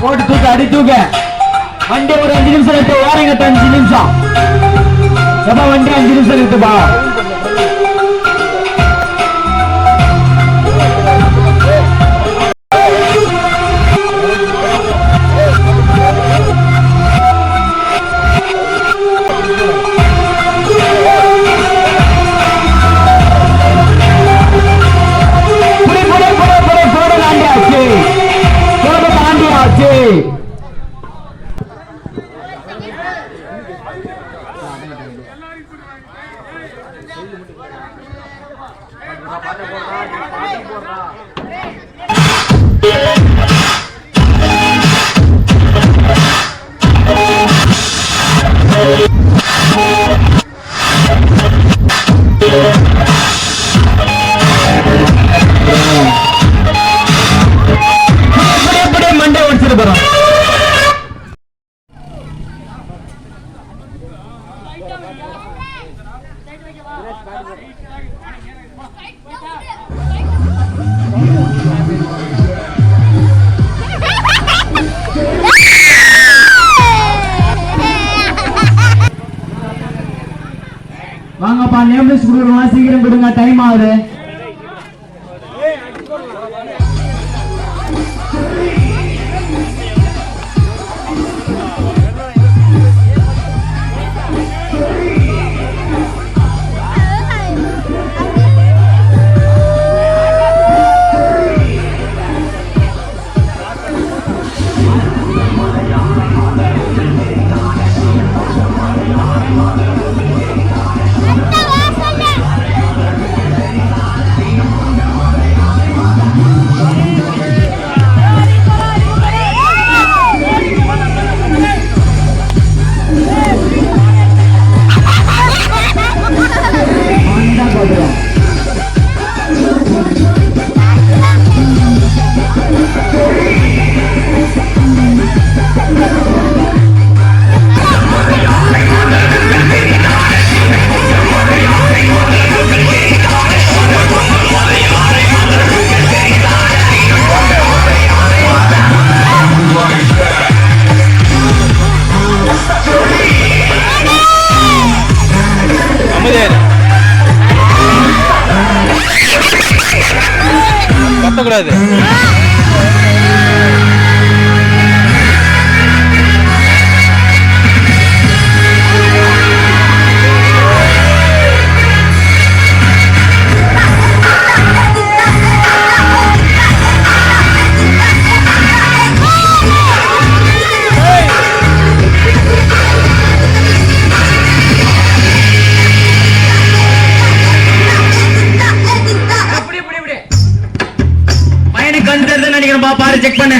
போட்டு தூக்க அடி தூக்க. வண்டி ஒரு அஞ்சு நிமிஷம் எடுத்து ஓரங்க அஞ்சு நிமிஷம். எப்ப வண்டி அஞ்சு நிமிஷம் எடுத்துப்பா பாட்டு போடுறா பாட்டு போடுறா வாங்கப்பா நேம் லிஸ்ட் கொடுக்குறோம் சீக்கிரம் கொடுங்க. டைம் ஆகுது. ったぐらいで。கண் நினைக்கிறேன் பாரு செக் பண்ணு.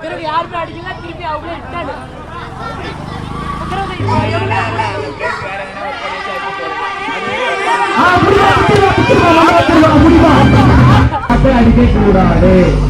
பிறகு யாருமே அடிக்கல திருப்பி அவங்களே விட்டாரு ஆ, மாற்ற அடிக்கக்கூடாது.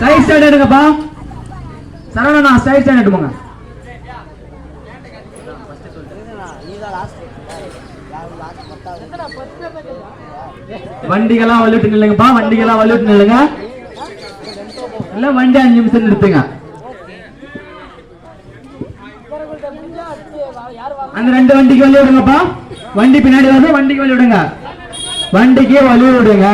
சைட் ஸ்டாண்ட் எடுங்கப்பா. சரவணா சைட் ஸ்டாண்ட் எடுப்போங்க வண்டிகள்லாம் வள்ளிட்டு நில்லுங்கப்பா வண்டிகள்லாம் வலுட்டு நில்லுங்க. இல்ல வண்டி அஞ்சு நிமிஷம் நிறுத்துங்க. அந்த ரெண்டு வண்டிக்கு வழி விடுங்கப்பா வண்டி பின்னாடி வருது வண்டிக்கு வழி விடுங்க வண்டிக்கு வழி விடுங்க.